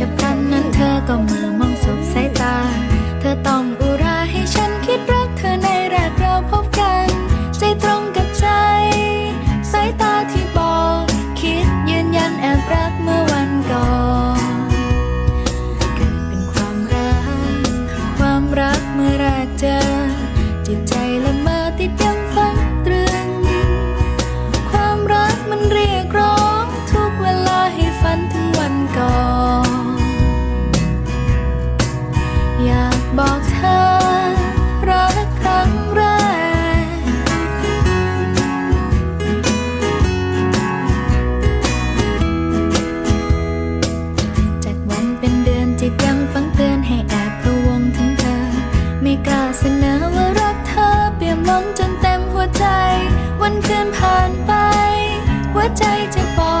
ฉับพลันนั้นเธอก็มือมองสบสายตา เธอต้องอุราให้ฉันคิดรักเธอในแรกเราพบกัน ใจตรงกับใจ สายตาที่บอก คิดยืนยันแอบรักเมื่อวันก่อนเกิดเป็นความรัก ความรักเมื่อแรกเจอจิตใจ บอกเธอ รักครั้งแรก จากวันเป็นเดือนจิตยังฟังเตือนให้แอบพะวงถึงเธอ ไม่กล้าเสนอว่ารักเธอ เปี่ยมล้นจนเต็มหัวใจ วันคืนผ่านไป หัวใจจะบอก